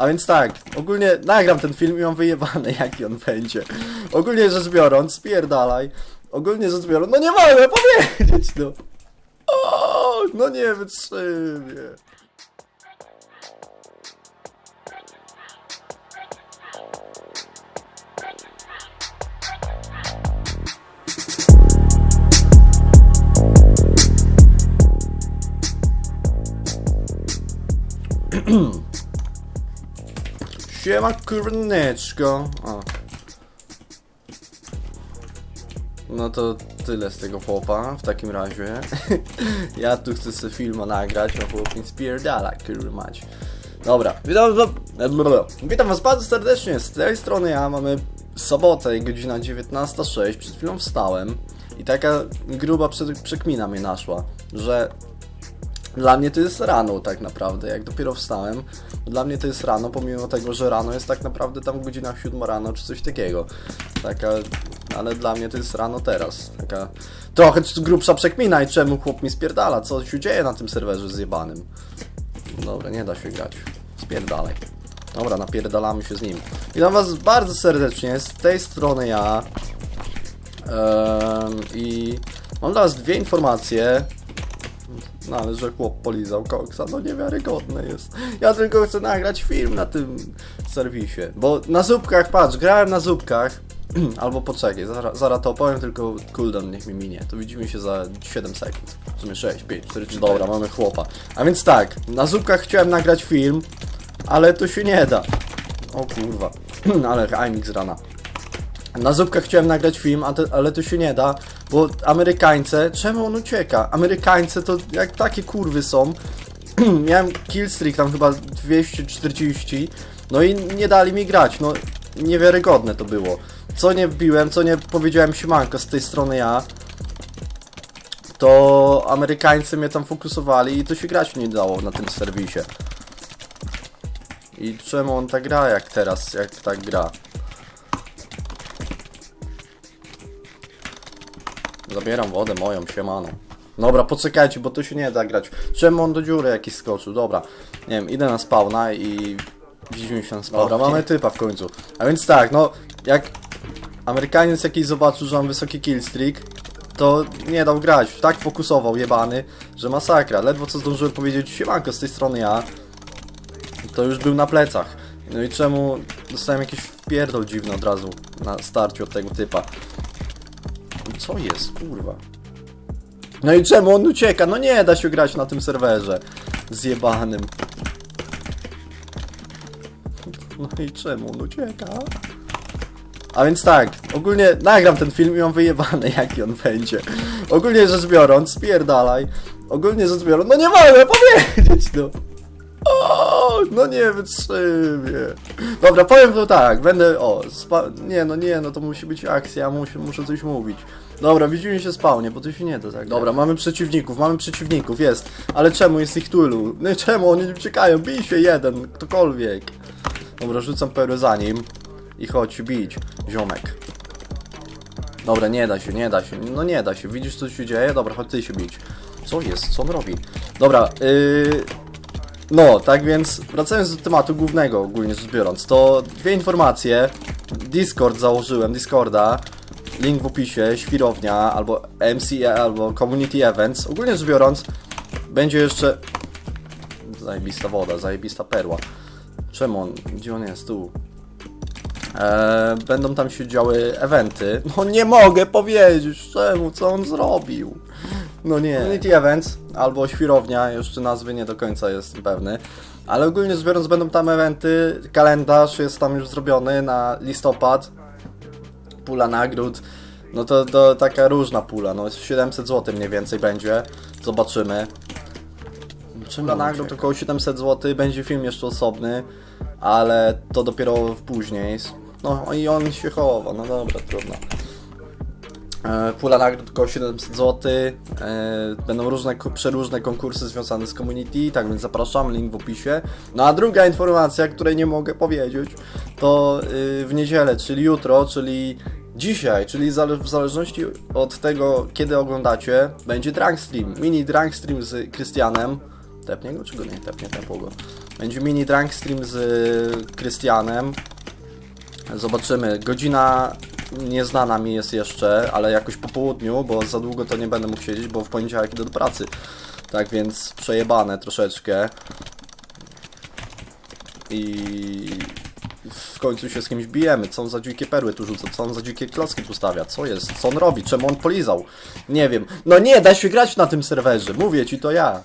A więc tak, ogólnie nagram ten film i mam wyjebane jaki on będzie. Ogólnie rzecz biorąc, spierdalaj. Ogólnie rzecz biorąc, no nie mogę powiedzieć no. O, no nie wytrzymię. Siema kurneczko. O. No to tyle z tego chłopa w takim razie. ja tu chcę sobie filma nagrać, a chłop mi spierdala, kurwa mać. Dobra, witam, witam was bardzo serdecznie, z tej strony ja mamy sobotę, godzina 19.06, przed chwilą wstałem i taka gruba prze- przekmina mnie naszła, że dla mnie to jest rano tak naprawdę, jak dopiero wstałem. Dla mnie to jest rano, pomimo tego, że rano jest tak naprawdę tam godzina 7 rano czy coś takiego. Taka, ale dla mnie to jest rano teraz. Taka trochę grubsza przekmina i czemu chłop mi spierdala, co się dzieje na tym serwerze zjebanym. Dobra, nie da się grać. Spierdalaj. Dobra, napierdalamy się z nim. Witam was bardzo serdecznie, z tej strony ja. I mam dla was dwie informacje. No ale że chłop polizał koksa, no niewiarygodne jest. Ja tylko chcę nagrać film na tym serwisie. Bo na zupkach, patrz, grałem na zupkach. Albo poczekaj, zaraz, zaraz to opowiem, tylko cooldown niech mi minie. To widzimy się za 7 sekund. W sumie 6, 5, 4, 3, Dobra, mamy chłopa. A więc tak, na zupkach chciałem nagrać film, ale to się nie da. O kurwa, ale IMX rana. Na zupkach chciałem nagrać film, ale to się nie da, bo Amerykańce, czemu on ucieka? Amerykańce to jak takie kurwy są. Miałem killstreak tam chyba 240, no i nie dali mi grać, no niewiarygodne to było. Co nie wbiłem, co nie powiedziałem siemanko z tej strony ja, to Amerykańcy mnie tam fokusowali i to się grać nie dało na tym serwisie. I czemu on tak gra jak teraz, jak tak gra? Zabieram wodę moją, siemano. Dobra, poczekajcie, bo to się nie da grać. Czemu on do dziury jakiś skoczył? Dobra, nie wiem, idę na spawna i widzimy się na spawna. Dobra, mamy typa w końcu. A więc tak, no, jak Amerykaniec jakiś zobaczył, że mam wysoki killstreak, to nie dał grać. Tak fokusował, jebany, że masakra. Ledwo co zdążyłem powiedzieć, siemanko, z tej strony ja, to już był na plecach. No i czemu dostałem jakiś wpierdol dziwny od razu na starciu od tego typa. Co jest, kurwa? No i czemu on ucieka? No nie da się grać na tym serwerze. Zjebanym. No i czemu on ucieka? A więc tak, ogólnie nagram ten film i mam wyjebane jaki on będzie. Ogólnie rzecz biorąc, spierdalaj. Ogólnie rzecz biorąc, no nie mogę powiedzieć no. O, no nie wytrzymię. Dobra, powiem to tak, będę, o, spa... nie no, nie no, to musi być akcja, muszę, muszę coś mówić. Dobra, widzimy się spawnie, bo to się nie da tak. Dobra, mamy przeciwników, mamy przeciwników, jest. Ale czemu jest ich tylu? No czemu oni nie uciekają? Bij się jeden, ktokolwiek. Dobra, rzucam perłę za nim. I chodź, bić, ziomek. Dobra, nie da się, nie da się, no nie da się. Widzisz co się dzieje? Dobra, chodź ty się bić. Co jest? Co on robi? Dobra, yy... No, tak więc wracając do tematu głównego ogólnie rzecz biorąc, to dwie informacje. Discord założyłem, Discorda, link w opisie, świrownia, albo MCE, albo Community Events. Ogólnie rzecz biorąc, będzie jeszcze... Zajebista woda, zajebista perła. Czemu on? Gdzie on jest? Tu. Eee, będą tam się działy eventy. No nie mogę powiedzieć czemu, co on zrobił. No nie. Community Events albo świrownia, jeszcze nazwy nie do końca jestem pewny. Ale ogólnie rzecz biorąc będą tam eventy, kalendarz jest tam już zrobiony na listopad. Pula nagród. No to, to taka różna pula, no 700 zł mniej więcej będzie. Zobaczymy. Pula nagród to około 700 zł, będzie film jeszcze osobny, ale to dopiero później. No i on się chowa, no dobra, trudno. E, Pula nagród około 700 zł. E, Będą różne, przeróżne konkursy związane z community, tak więc zapraszam, link w opisie. No a druga informacja, której nie mogę powiedzieć, to y, w niedzielę, czyli jutro, czyli dzisiaj, czyli w zależności od tego, kiedy oglądacie, będzie drunk stream. Mini drunk stream z Krystianem. Tepnie go, czy go nie tepnie, tepło go. Będzie mini drunk stream z Krystianem. Zobaczymy. Godzina nieznana mi jest jeszcze, ale jakoś po południu, bo za długo to nie będę mógł siedzieć, bo w poniedziałek idę do pracy. Tak więc przejebane troszeczkę. I w końcu się z kimś bijemy. Co on za dzikie perły tu rzuca? Co on za dzikie klocki tu stawia? Co jest? Co on robi? Czemu on polizał? Nie wiem. No nie, da się grać na tym serwerze. Mówię ci, to ja.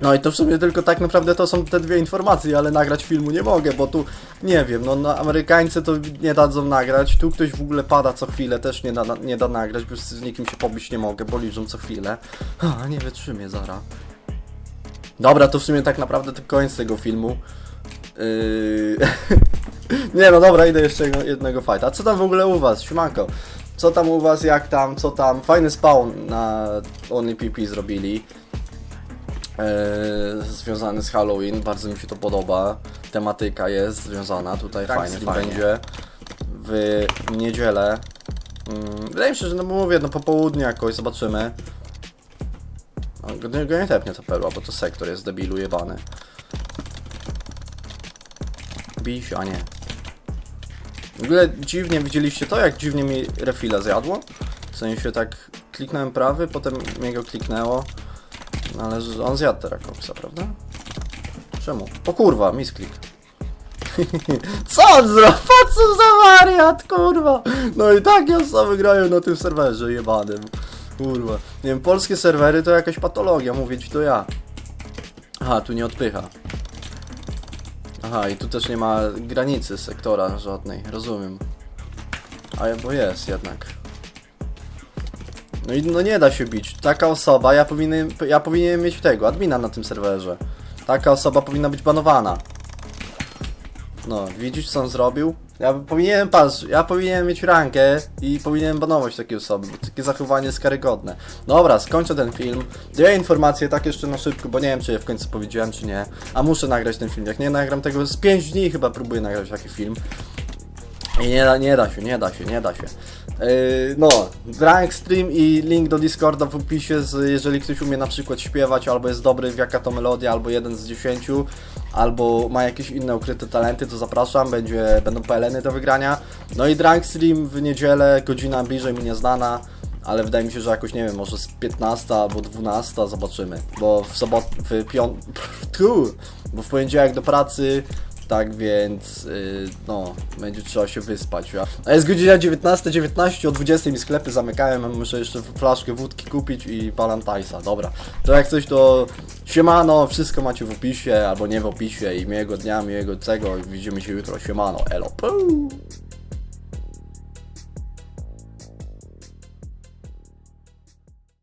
No i to w sumie tylko tak naprawdę to są te dwie informacje, ale nagrać filmu nie mogę, bo tu nie wiem, no, no Amerykańcy to nie dadzą nagrać, tu ktoś w ogóle pada co chwilę, też nie da, nie da nagrać, bo z nikim się pobić nie mogę, bo liżą co chwilę. A, nie wytrzymię zara. Dobra, to w sumie tak naprawdę to koniec tego filmu. Yy... nie no dobra, idę jeszcze jednego- jednego fighta. A co tam w ogóle u was, Siemanko? Co tam u was, jak tam, co tam? Fajny spawn na OnlyPP zrobili. Eee, związany z Halloween, bardzo mi się to podoba. Tematyka jest związana, tutaj Tak, fajnie, fajnie. będzie w niedzielę. Mm, wydaje mi się, że no mówię, no po południu jakoś zobaczymy. O, go, nie- go nie tepnie ta perła, bo to sektor jest debilu jebany. Bij się, a nie. W ogóle dziwnie widzieliście to, jak dziwnie mi refila zjadło? W sensie tak kliknąłem prawy, potem mnie go kliknęło. Ale on zjadł terakoksa, prawda? Czemu? O kurwa, misklik. Co on zrobił? Co za wariat, kurwa? No i takie osoby grają na tym serwerze jebanym. Kurwa. Nie wiem, polskie serwery to jakaś patologia, mówię ci to ja. Aha, tu nie odpycha. Aha, i tu też nie ma granicy sektora żadnej, rozumiem. A bo jest jednak. No i no nie da się bić. Taka osoba, ja powinien, ja powinienem mieć tego, admina na tym serwerze. Taka osoba powinna być banowana. No, widzisz co on zrobił? Ja powinienem, patrz, ja powinienem mieć rankę i powinienem banować takie osoby, bo takie zachowanie jest karygodne. Dobra, skończę ten film. Dwie informacje tak jeszcze na szybko, bo nie wiem czy je w końcu powiedziałem czy nie. A muszę nagrać ten film, jak nie nagram tego, z 5 dni chyba próbuję nagrać taki film. I nie da, nie da się, nie da się, nie da się. Yy, no, Drunk Stream i link do Discorda w opisie, z, jeżeli ktoś umie na przykład śpiewać, albo jest dobry w jaka to melodia, albo jeden z dziesięciu, albo ma jakieś inne ukryte talenty, to zapraszam, będzie, będą PLN-y do wygrania. No i Drunk Stream w niedzielę, godzina bliżej mi nieznana, ale wydaje mi się, że jakoś, nie wiem, może z 15 albo 12 zobaczymy, bo w sobotę, w piąt... Tu, bo w poniedziałek do pracy, tak więc, yy, no, będzie trzeba się wyspać. A- A jest godzina 19.19, o 20 mi sklepy zamykają, a muszę jeszcze flaszkę wódki kupić i Balantajsa. Dobra, to jak coś to siemano, wszystko macie w opisie, albo nie w opisie i miłego dnia, miłego tego widzimy się jutro, siemano, elo. Puu.